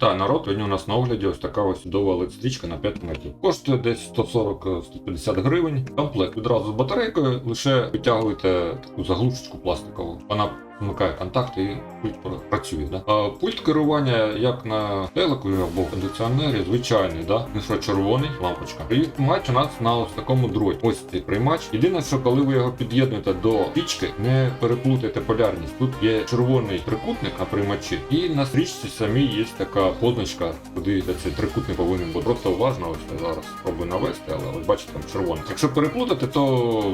Та народ, вони у нас на огляді ось така ось чудова LED-стрічка на 5 метрів. Коштує десь 140-150 гривень. Комплект відразу з батарейкою, лише витягуєте таку заглушечку пластикову. Вона вмикає контакти і пульт пр- працює. Да? А, пульт керування як на телеку або кондиціонері, звичайний, да? інфрачервоний лампочка. Приймач у нас на ось такому дроті. Ось цей приймач. Єдине, що коли ви його під'єднуєте до пічки, не переплутайте полярність. Тут є червоний трикутник на приймачі, і на стрічці самій є така позначка, куди цей трикутник повинен бути. Просто уважно, ось я зараз спробую навести, але ось бачите там червоний. Якщо переплутати, то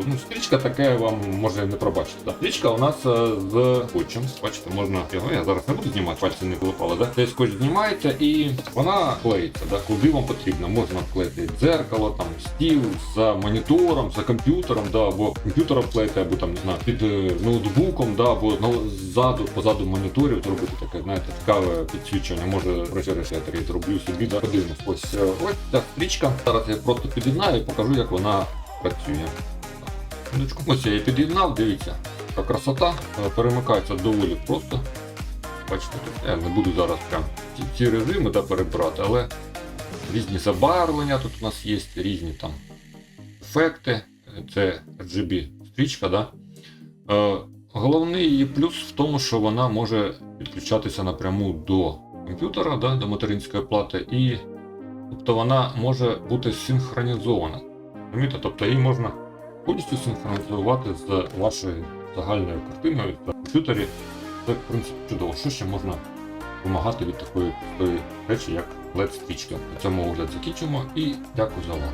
ну, стрічка таке вам може не пробачити. Да? Стрічка у нас е, з скотчем. Бачите, можна його. Я зараз не буду знімати, пальці не вилипали, да? Цей скотч знімаєте і вона клеїться, да? куди вам потрібно. Можна вклеїти дзеркало, там стіл за монітором, за комп'ютером, да, або комп'ютером вклеїти, або там не знаю, під е, ноутбуком, да, або ззаду, позаду моніторів зробити таке, знаєте, цікаве підсвічування. Може режисер я зроблю собі, да, подивимось. Ось е, ось ця стрічка. Зараз я просто під'єднаю і покажу, як вона працює. Ось я її під'єднав, дивіться. Така красота Е, перемикається доволі просто. Бачите, тут я не буду зараз прям ці, режими да, перебирати, але різні забарвлення тут у нас є, різні там ефекти. Е, Це RGB стрічка. Да? Е, головний її плюс в тому, що вона може підключатися напряму до комп'ютера, да, до материнської плати, і тобто вона може бути синхронізована. Тобто її можна повністю синхронізувати з вашою загальною картиною на комп'ютері. Це, в принципі, чудово. Що ще можна вимагати від такої речі, як LED-стрічка? На цьому огляд закінчимо і дякую за увагу.